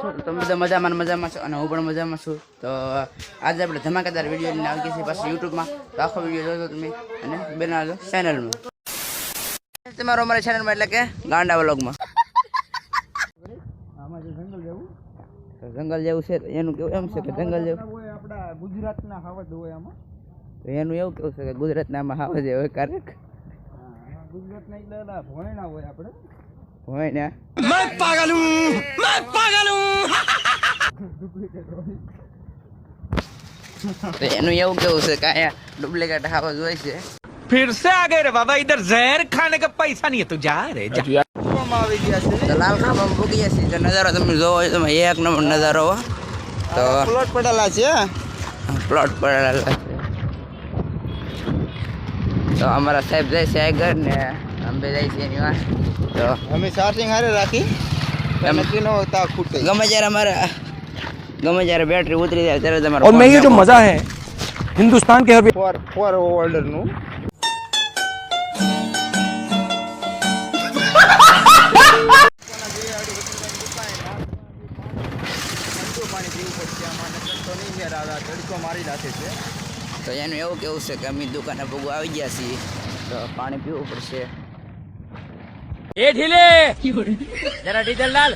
છો? તો તમે બધા મજામાં મજામાં છો? અને હું પણ મજામાં છું. તો આજે આપણે ધમાકેદાર વીડિયો લઈને આવી છીએ પાછું યુટ્યુબમાં. તો આખો વીડિયો જોજો તમે અને બનાવજો ચેનલમાં તમારો અમારી ચેનલમાં એટલે કે ગાંડા વ્લોગમાં જે જંગલ જેવું? છે એનું કેવું એમ છે કે જંગલ જેવું? હોય આપણા ગુજરાતના હાવજ હોય આમાં? તો એનું એવું કેવું છે કે ગુજરાતના આમાં આવે છે ક્યારેક? ગુજરાતના એટલે ભોયણા હોય આપણે હોય ને ડુપ્લિકેટ હોય તો એનું એવું કેવું છે કે અહીંયા ડુપ્લિકેટ હાવજ હોય છે फिर से आ गए रे बाबा इधर जहर खाने का पैसा नहीं है तू जा रे जा કૂવામાં આવી ગયા છે તો લાલ ખામાં ભૂગી જશે તો નજારો તમે જોવો હોય તમે એક નંબર નજારો હો. તો પ્લોટ પડેલા છે પ્લોટ પડેલા છે તો અમારા સાહેબ જાય છે આગળ ને અંબે જાય છે એની વાત તો અમે ચાર્જિંગ હારે રાખી નક્કી ન હોતા ખૂટે ગમે જ્યારે અમારે ગમે જ્યારે બેટરી ઉતરી જાય ત્યારે તમારે ઓર મેં યે જો મજા હે. હિન્દુસ્તાન કે હર ફોર ફોર ઓલ્ડરનું. તો એનું એવું કેવું છે કે અમે દુકાને ભોગવા આવી ગયા છીએ. તો પાણી પીવું પડશે. એ ઢીલે! જરા ડીઝલ લાલ.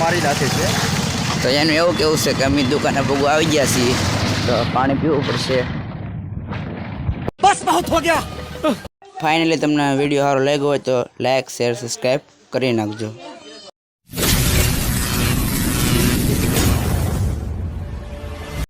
મારી રાખે છે. તો એનું એવું કેવું છે કે અમે દુકાને ભોગવા આવી ગયા છીએ તો પાણી પીવું પડશે. બસ બહુ હો ગયા. ફાઇનલી તમને વીડિયો સારો લાગ્યો હોય તો લાઈક શેર સબસ્ક્રાઈબ કરી નાખજો.